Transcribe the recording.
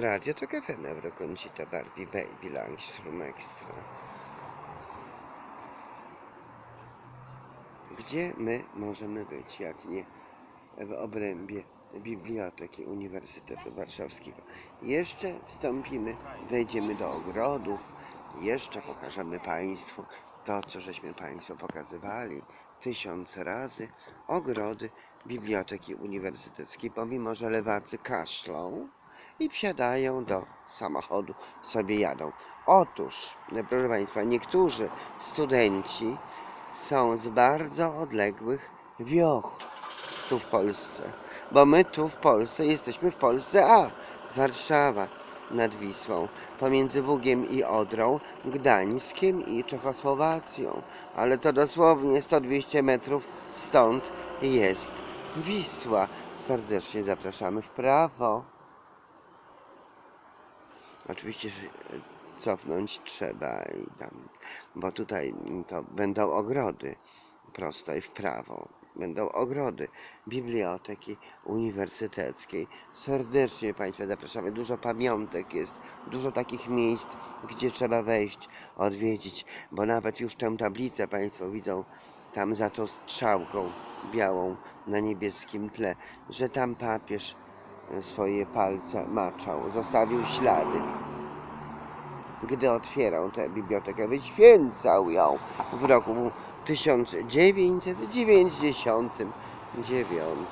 Radio to Caffè Neuro Concita Barbie Baby Langstrom Extra. Gdzie my możemy być, jak nie w obrębie Biblioteki Uniwersytetu Warszawskiego? Jeszcze wstąpimy, wejdziemy do ogrodów, jeszcze pokażemy Państwu to, co żeśmy Państwu pokazywali tysiąc razy. Ogrody Biblioteki Uniwersyteckiej, pomimo że lewacy kaszlą i wsiadają do samochodu, sobie jadą. Otóż, proszę Państwa, niektórzy studenci są z bardzo odległych wioch tu w Polsce, bo my tu w Polsce jesteśmy w Polsce A, Warszawa nad Wisłą, pomiędzy Bugiem i Odrą, Gdańskiem i Czechosłowacją, ale to dosłownie 100-200 metrów stąd jest Wisła. Serdecznie zapraszamy w prawo. Oczywiście że cofnąć trzeba i tam, bo tutaj to będą ogrody prosto i w prawo. Będą ogrody biblioteki uniwersyteckiej. Serdecznie Państwa zapraszamy. Dużo pamiątek jest, dużo takich miejsc, gdzie trzeba wejść, odwiedzić, bo nawet już tę tablicę Państwo widzą tam za tą strzałką białą na niebieskim tle, że tam papież swoje palce maczał, zostawił ślady. Gdy otwierał tę bibliotekę, wyświęcał ją w roku 1999.